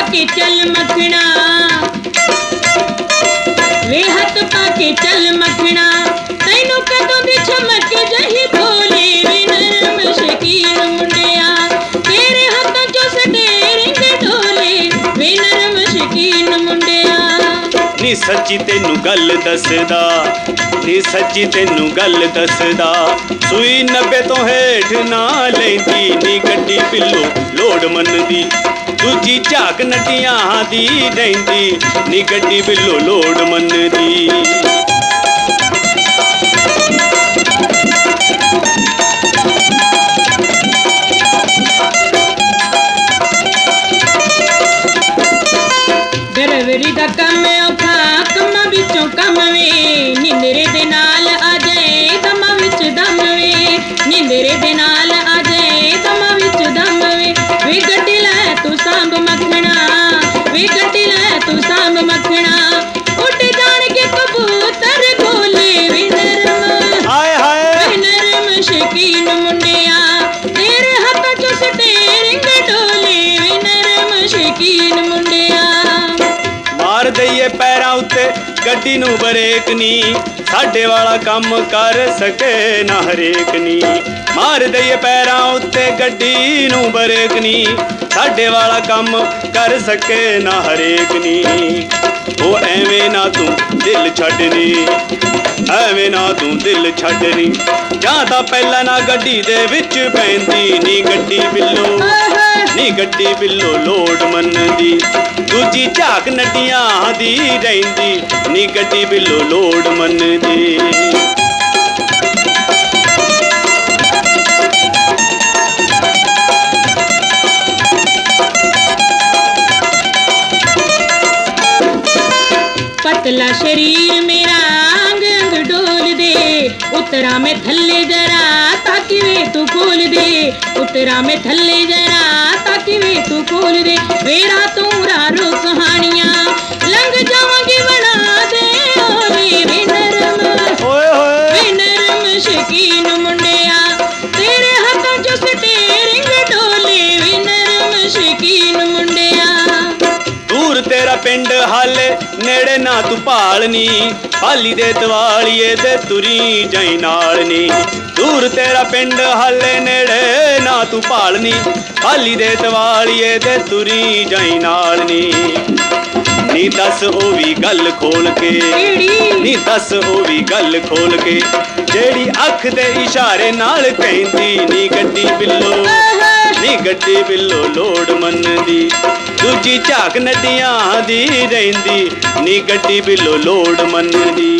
ਕੇ ਚੱਲ ਮੱਖਣਾ ਵੇ ਹੱਥ ਪਾ ਕੇ ਚੱਲ ਮੱਖਣਾ ਤੈਨੂੰ ਕਦੋਂ ਦੀ ਚਮਕ ਜਹੀ ਭੋਲੀ ਵੇ ਨਰਮ ਸ਼ਕੀਨ ਮੁੰਡਿਆ। ਤੇਰੇ ਹੱਥਾਂ ਚੋਂ ਸਟੇਰਿੰਗ ਢੋਲੇ ਵੇ ਨਰਮ ਸ਼ਕੀਨ ਮੁੰਡਿਆ। ਨੀ ਸੱਚੀ ਤੈਨੂੰ ਗੱਲ ਦੱਸਦਾ, ਨੀ ਸੱਚੀ ਤੈਨੂੰ ਗੱਲ ਦੱਸਦਾ। ਸੂਈ 90 ਤੋਂ ਹੇਠ ਨਾ ਲੈਂਦੀ ਨੀ ਗੱਡੀ ਪਿੱਲੋ, ਲੋੜ ਮੰਨਦੀ। ਦੂਜੀ ਝਾਕ ਨਟੀਆਂ ਦੀ ਰਹਿੰਦੀ ਨੀ ਗੱਡੀ ਪਿੱਲੋ ਲੋੜ ਮੰਨਦੀ। ਸ਼ਕੀਨ ਮੁੰਡਿਆ ਤੇਰੇ ਹੱਥਾਂ 'ਚ ਸਟੇਰਿੰਗ ਢੋਲੇ ਨਰਮ ਸ਼ਕੀਨ ਮੁੰਡਿਆ ਮਾਰ ਦਈਏ ਪੈਰਾਂ ਉੱਤੇ, ਗੱਡੀ ਨੂੰ ਬਰੇਕ ਨੀ। ਸਾਡੇ ਵਾਲਾ ਕੰਮ ਕਰ ਸਕੇ ਨਾ ਹਰੇਕ ਨੀ। ਮਾਰ ਦਈਏ ਪੈਰਾਂ ਉੱਤੇ, ਗੱਡੀ ਨੂੰ ਬਰੇਕ ਨੀ। ਸਾਡੇ ਵਾਲਾ ਕੰਮ ਕਰ ਸਕੇ ਨਾ ਹਰੇਕ ਨੀ। ਉਹ ਐਵੇਂ ਨਾ ਤੂੰ ਦਿਲ ਛੱਡਨੀ, ਐਵੇਂ ਨਾ ਤੂੰ ਦਿਲ ਛੱਡਨੀ। ਜਾਂ ਤਾਂ ਪਹਿਲਾਂ ਨਾ ਗੱਡੀ ਦੇ ਵਿੱਚ ਪੈਂਦੀ ਨੀ ਗੱਡੀ ਬਿੱਲੋ, ਨੀ ਗੱਡੀ ਬਿੱਲੋ ਲੋੜ ਮੰਨਦੀ। ਦੂਜੀ ਝਾਕ ਨੱਡੀਆਂ ਦੀ ਰਹਿੰਦੀ, ਨੀ ਗੱਡੀ ਬਿੱਲੋ ਲੋੜ ਮੰਨਦੀ। ਪਤਲਾ ਸ਼ਰੀਰ ਮੇਰਾ ਅੰਗ ਅੰਗ ਡੋਲ ਦੇ। ਉਤਰਾ ਮੈਂ ਥੱਲੇ ਜਰਾ ਤਾਂ ਕਿਵੇਂ ਤੂੰ ਖੋਲ ਦੇ। ਉਤਰਾ ਮੈਂ ਥੱਲੇ ਜਰਾ ਤਾਂ ਕਿਵੇਂ ਤੂੰ ਖੋਲ ਦੇ। ਮੇਰਾ ਤੂੰ ਰਾਰੋ ਤੇਰਾ ਪਿੰਡ ਹਾਲੇ ਨੇੜੇ ਨਾ ਤੂੰ ਭਾਲਨੀ ਹਾਲੀ ਦੇ ਦਿਵਾਲੀਏ ਤੇ ਤੁਰੀ ਜਾਈ ਨਾਲ ਨੀ। ਦੂਰ ਤੇਰਾ ਪਿੰਡ ਹਾਲੇ ਨੇੜੇ ਨਾ ਤੂੰ ਭਾਲਨੀ ਹਾਲੀ ਦੇ ਦਿਵਾਲੀਏ ਤੇ ਤੁਰੀ ਜਾਈ ਨਾਲ ਨੀ। ਨੀ ਦੱਸ ਉਹ ਵੀ ਗੱਲ ਖੋਲ ਕੇ। ਨੀ ਦੱਸ ਉਹ ਵੀ ਗੱਲ ਖੋਲ ਕੇ। ਜਿਹੜੀ ਅੱਖ ਦੇ ਇਸ਼ਾਰੇ ਨਾਲ ਕਹਿੰਦੀ ਨੀ ਗੱਡੀ ਬਿੱਲੋ। ਨੀ ਗੱਡੀ ਬਿੱਲੋ ਲੋੜ ਮੰਨਦੀ ਦੂਜੀ ਝਾਕ ਨਦੀਆਂ ਦੀ ਰਹਿੰਦੀ ਨੀ ਗੱਡੀ ਬਿੱਲੋ ਲੋੜ ਮੰਨਦੀ